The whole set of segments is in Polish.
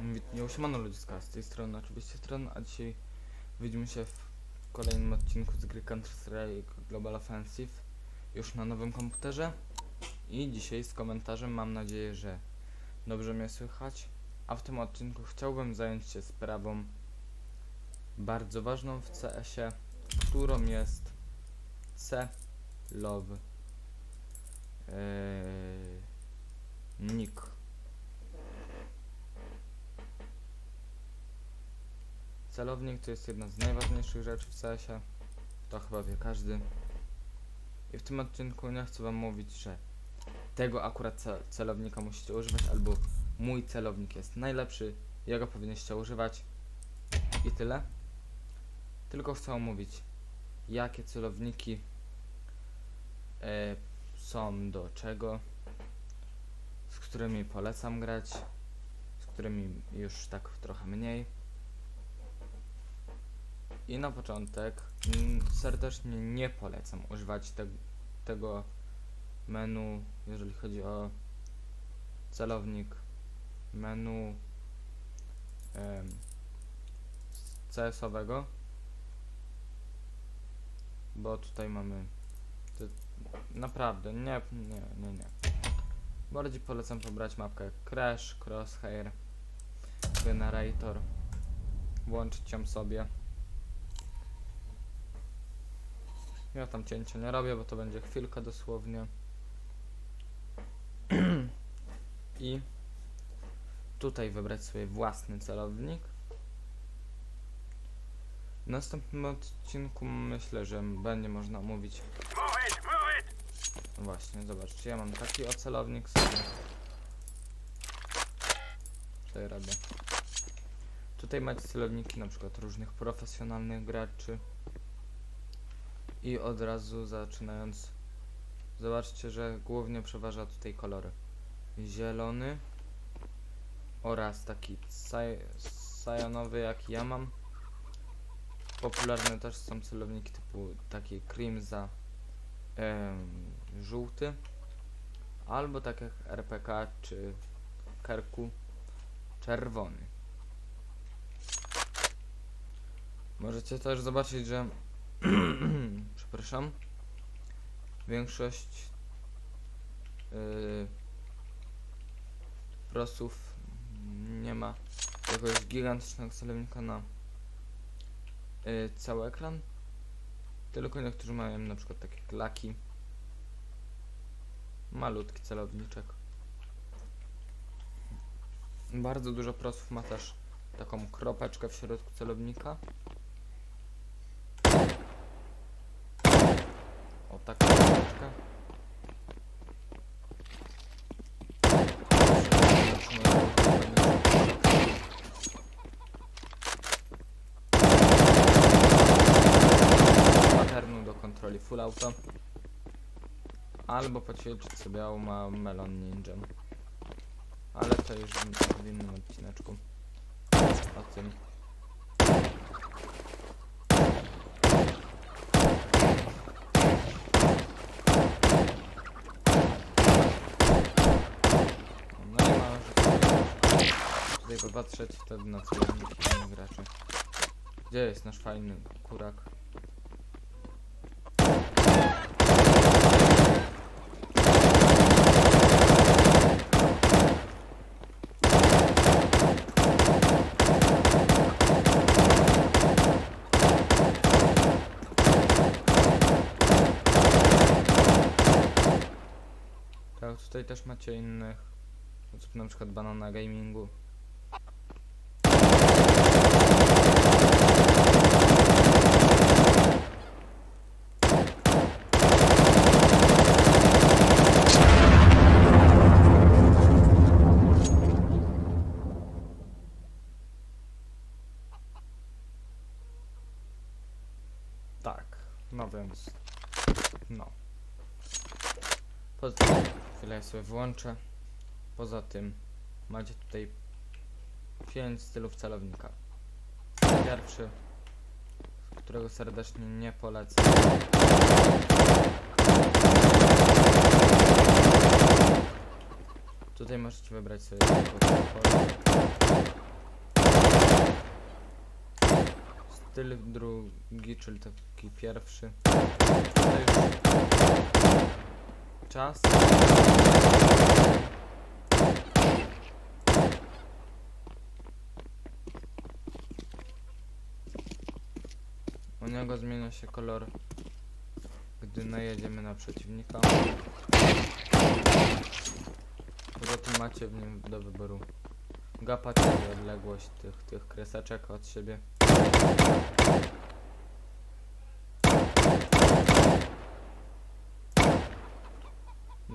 Wit- Siemano ludziska, z tej strony oczywiście strona, a dzisiaj widzimy się w kolejnym odcinku z gry Counter-Strike Global Offensive już na nowym komputerze. I dzisiaj z komentarzem mam nadzieję, że dobrze mnie słychać, a w tym odcinku chciałbym zająć się sprawą bardzo ważną w CS-ie, którą jest C-Love yy, Nick. Celownik to jest jedna z najważniejszych rzeczy w CS-ie. To chyba wie każdy. I w tym odcinku nie chcę wam mówić, że tego akurat ce celownika musicie używać, albo mój celownik jest najlepszy, jego powinniście używać i tyle. Tylko chcę mówić, jakie celowniki e, są do czego, z którymi polecam grać, z którymi już tak trochę mniej. I na początek mm, serdecznie nie polecam używać te, tego menu, jeżeli chodzi o celownik menu em, CS-owego, bo tutaj mamy naprawdę nie, nie, nie, nie. Bardziej polecam pobrać mapkę Crash, Crosshair, Generator, włączyć ją sobie. Ja tam cięcia nie robię, bo to będzie chwilkę dosłownie. I tutaj wybrać sobie własny celownik. W następnym odcinku myślę, że będzie można mówić. No Właśnie, zobaczcie, ja mam taki ocelownik sobie. Tutaj robię. Tutaj macie celowniki na przykład różnych profesjonalnych graczy. I od razu zaczynając, zobaczcie, że głównie przeważa tutaj kolory zielony oraz taki saj sajonowy, jak ja mam. Popularne też są celowniki typu taki Crimza em, żółty albo tak jak RPK czy Kerku czerwony. Możecie też zobaczyć, że przepraszam, większość yy, prosów nie ma jakiegoś gigantycznego celownika na yy, cały ekran, tylko niektórzy mają na przykład takie klaki, malutki celowniczek. Bardzo dużo prosów ma też taką kropeczkę w środku celownika. O taką kropeczkę. Patternu do kontroli full auto. Albo poćwiczyć sobie ma Melon Ninja. Ale to już w w innym odcineczku. O tym. No i ma, że tutaj popatrzeć wtedy na innych graczy. Gdzie jest nasz fajny kurak? Tak, tutaj też macie innych na przykład Banana Gamingu. Tak, no więc, no. Poza chwilę sobie włączę. Poza tym macie tutaj 5 stylów celownika. Pierwszy, którego serdecznie nie polecam. Tutaj możecie wybrać sobie. Styl drugi, czyli taki pierwszy. Tutaj już czas. U niego zmienia się kolor, gdy najedziemy na przeciwnika. Poza tym macie w nim do wyboru gapa, czyli odległość tych, tych kreseczek od siebie.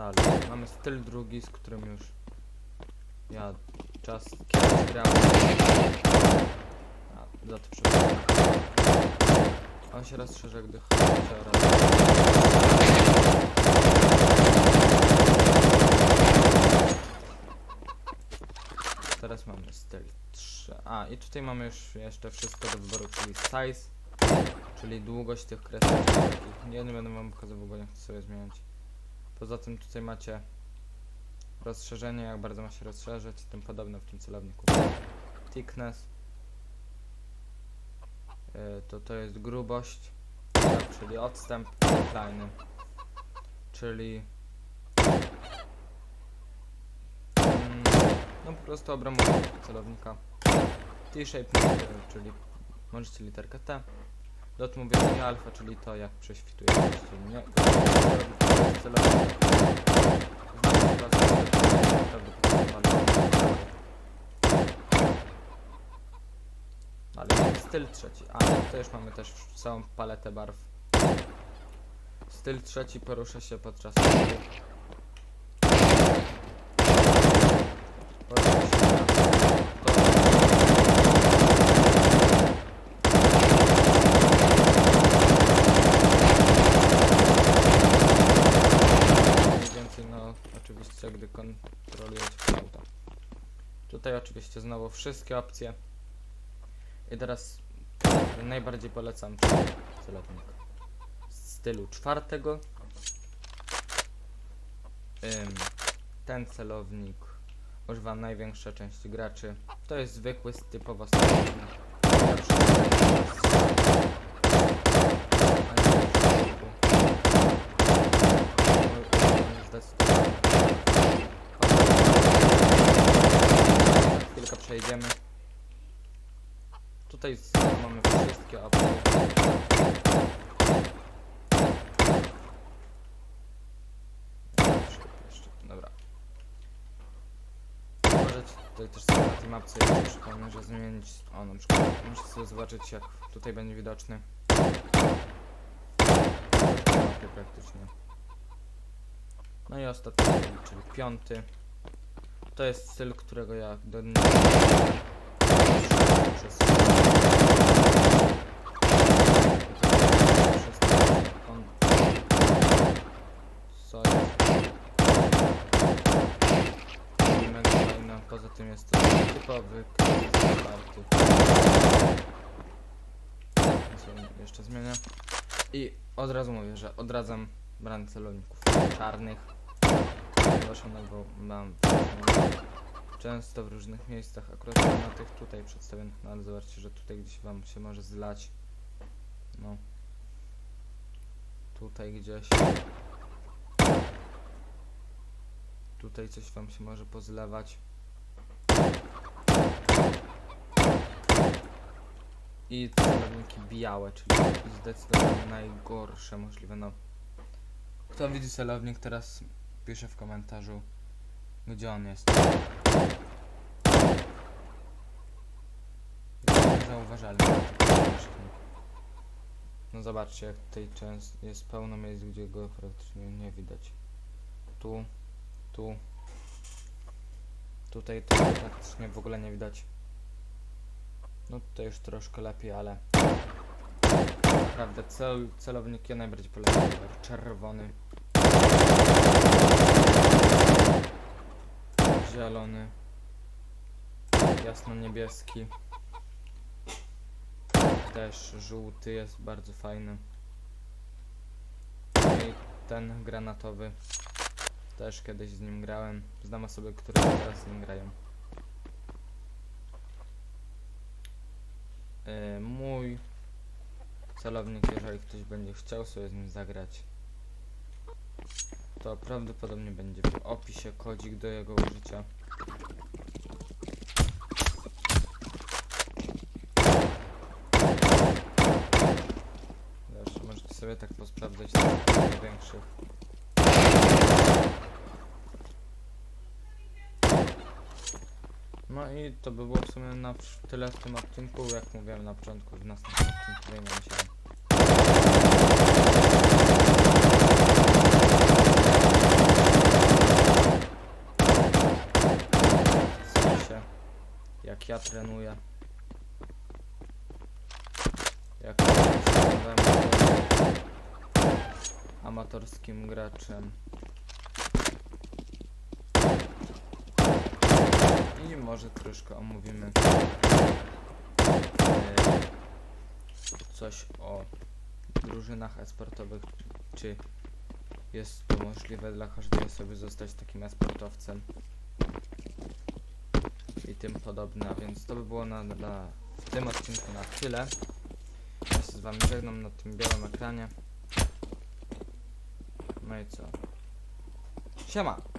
Dalej, mamy styl drugi, z którym już ja czas kiedyś grałem. A, za to przepraszam. On się rozszerza, gdy chodzi. Teraz mamy styl 3. A, i tutaj mamy już jeszcze wszystko do wyboru, czyli size, czyli długość tych kresek. Ja nie będę wam pokazywał, bo nie chcę sobie zmieniać. Poza tym tutaj macie rozszerzenie, jak bardzo ma się rozszerzyć, i tym podobne w tym celowniku. Thickness, E, to to jest grubość, czyli odstęp kleiny, czyli mm, no po prostu obramowanie celownika. T-shape, czyli możecie literkę T. Dot mówię nie alfa, czyli to jak prześwituje nie. Mamy styl trzeci. A, to już mamy też całą paletę barw. Styl trzeci porusza się podczas. Porusza się to. Mniej więcej, no oczywiście, gdy kontrolujecie auto. Tutaj oczywiście znowu wszystkie opcje. I teraz najbardziej polecam celownik stylu czwartego. Ten celownik używa największa część graczy. To jest zwykły, typowo celownik. Ja przynajmniej jest- Mój ulubiony zdecydowanie. Za chwilkę przejdziemy. Tutaj mamy wszystkie jeszcze, Dobra. Możecie tutaj też sobie na tej mapce przypomnę, że zmienić. O, na przykład możecie sobie zobaczyć jak tutaj będzie widoczny. Praktycznie. No i ostatni, czyli piąty. To jest styl, którego ja do jest mega fajne, poza tym jest to typowy karty jeszcze zmienię. I od razu mówię, że odradzam branie celowników czarnych one go mam często w różnych miejscach, akurat na tych tutaj przedstawionych, no ale zobaczcie, że tutaj gdzieś wam się może zlać. No. Tutaj gdzieś. Tutaj coś wam się może pozlewać. I celowniki białe, czyli zdecydowanie najgorsze możliwe. No. Kto widzi celownik teraz pisze w komentarzu gdzie on jest. Zauważalny. No zobaczcie, jak tutaj często jest pełno miejsc, gdzie go praktycznie nie widać. Tu, tu. Tutaj to praktycznie w ogóle nie widać. No tutaj już troszkę lepiej, ale naprawdę cel, celownik ja najbardziej polecam. Czerwony. Zielony. Jasno-niebieski. też żółty jest bardzo fajny. I ten granatowy też kiedyś z nim grałem. Znam osoby, które teraz z nim grają. Yy, mój celownik, jeżeli ktoś będzie chciał sobie z nim zagrać, to prawdopodobnie będzie w opisie kodzik do jego użycia. Też możecie sobie tak posprawdzać na największych. No i to by było w sumie na tyle w tym odcinku. Jak mówiłem na początku, w następnym odcinku zajmiemy się w sensie, trenuję. Jak amatorskim graczem. I może troszkę omówimy e, coś o drużynach esportowych, czy jest to możliwe dla każdej osoby zostać takim esportowcem i tym podobne, więc to by było na, na, w tym odcinku na tyle. Ja się z wami żegnam na tym białym ekranie. No i co? Siema!